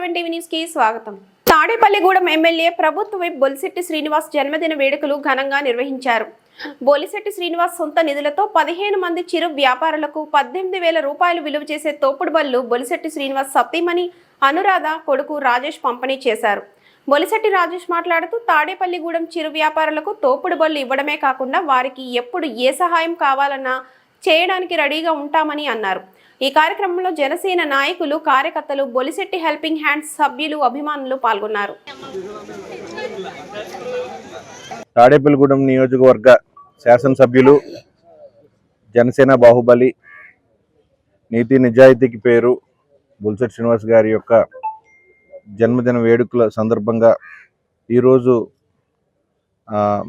Seven TV న్యూస్కి స్వాగతం. Tadepalligudem MLA ప్రభుత్వ విప్ బొలిశెట్టి శ్రీనివాస్ జన్మదిన వేడుకలు ఘనంగా నిర్వహించారు. బొలిశెట్టి శ్రీనివాస్ సొంత నిధులతో పదిహేను మంది చిరు వ్యాపారులకు పద్దెనిమిది వేల రూపాయలు విలువ చేసే తోపుడు బళ్ళు బొలిశెట్టి శ్రీనివాస్ సతీమణి అనురాధ కొడుకు రాజేష్ పంపిణీ చేశారు. బొలిశెట్టి రాజేష్ మాట్లాడుతూ తాడేపల్లిగూడెం చిరు వ్యాపారులకు తోపుడు బళ్ళు ఇవ్వడమే కాకుండా వారికి ఎప్పుడు ఏ సహాయం కావాలన్నా చేయడానికి రెడీగా ఉంటామని అన్నారు. ఈ కార్యక్రమంలో జనసేన నాయకులు కార్యకర్తలు బొలిశెట్టి హెల్పింగ్ హ్యాండ్స్ సభ్యులు అభిమానులు పాల్గొన్నారు. తాడేపల్లిగూడెం నియోజకవర్గ శాసనసభ్యులు జనసేన బాహుబలి నీతి నిజాయితీకి పేరు బుల్సెట్ శ్రీనివాస్ గారి యొక్క జన్మదిన వేడుకల సందర్భంగా ఈరోజు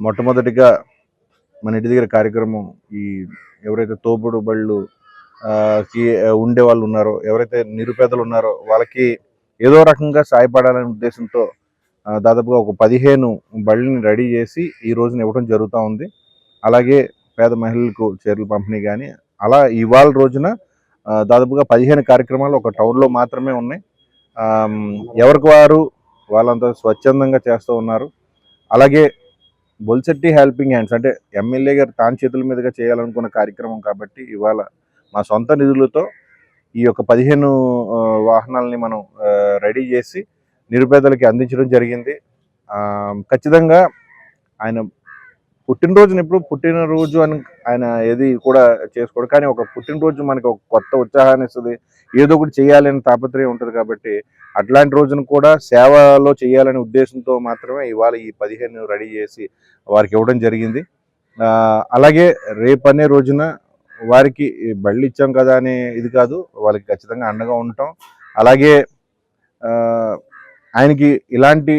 మొట్టమొదటిగా మన ఇంటి దగ్గర కార్యక్రమం ఈ ఎవరైతే తోపుడు బళ్ళు కి ఉండే వాళ్ళు ఉన్నారో ఎవరైతే నిరుపేదలు ఉన్నారో వాళ్ళకి ఏదో రకంగా సాయపడాలనే ఉద్దేశంతో దాదాపుగా ఒక పదిహేను బళ్ళని రెడీ చేసి ఈ రోజున ఇవ్వడం జరుగుతూ ఉంది. అలాగే పేద మహిళలకు చీరలు పంపిణీ కానీ అలా ఇవాళ రోజున దాదాపుగా పదిహేను కార్యక్రమాలు ఒక టౌన్లో మాత్రమే ఉన్నాయి. ఎవరికి వారు వాళ్ళంతా స్వచ్ఛందంగా చేస్తూ ఉన్నారు. అలాగే బొల్సెట్టి హెల్పింగ్ హ్యాండ్స్ అంటే ఎమ్మెల్యే గారు తాను చేతుల మీదుగా చేయాలనుకున్న కార్యక్రమం కాబట్టి ఇవాళ మా సొంత నిధులతో ఈ యొక్క పదిహేను వాహనాలని మనం రెడీ చేసి నిరుపేదలకి అందించడం జరిగింది. ఖచ్చితంగా ఆయన పుట్టినరోజున ఎప్పుడు పుట్టినరోజు అని ఆయన ఏది కూడా చేసుకోడు. కానీ ఒక పుట్టినరోజు మనకి ఒక కొత్త ఉత్సాహాన్ని ఇస్తుంది. ఏదో ఒకటి చేయాలని తాపత్రయం ఉంటుంది కాబట్టి అట్లాంటి రోజున కూడా సేవలో చేయాలనే ఉద్దేశంతో మాత్రమే ఇవాళ ఈ పదిహేను రెడీ చేసి వారికి ఇవ్వడం జరిగింది. అలాగే రేపు అనే రోజున వారికి బళ్ళు ఇచ్చాం కదా అనే ఇది కాదు వాళ్ళకి ఖచ్చితంగా అండగా ఉంటాం. అలాగే ఆయనకి ఇలాంటి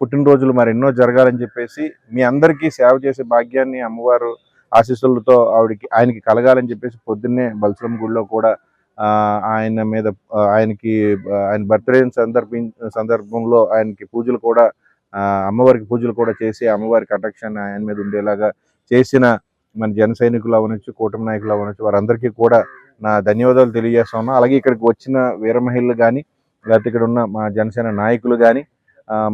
పుట్టినరోజులు మరి ఎన్నో జరగాలని చెప్పేసి మీ అందరికీ సేవ చేసే భాగ్యాన్ని అమ్మవారు ఆశీస్సులతో ఆవిడకి ఆయనకి కలగాలని చెప్పేసి పొద్దున్నే బల్సరం గుడిలో కూడా ఆయన మీద ఆయనకి ఆయన బర్త్డే సందర్భి సందర్భంలో ఆయనకి పూజలు కూడా అమ్మవారికి పూజలు కూడా చేసి అమ్మవారి కటాక్షాన్ని ఆయన మీద ఉండేలాగా చేసిన మన జన సైనికులు అవ్వనొచ్చు కూటమి నాయకులు అవ్వనొచ్చు వారందరికీ కూడా నా ధన్యవాదాలు తెలియజేస్తా ఉన్నా అలాగే ఇక్కడికి వచ్చిన వీర మహిళలు కానీ లేకపోతే ఇక్కడ ఉన్న మా జనసేన నాయకులు కానీ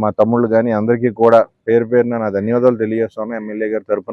మా తమ్ముళ్ళు కానీ అందరికీ కూడా పేరు పేరున నా ధన్యవాదాలు తెలియజేస్తా ఉన్నా ఎమ్మెల్యే గారి తరపున.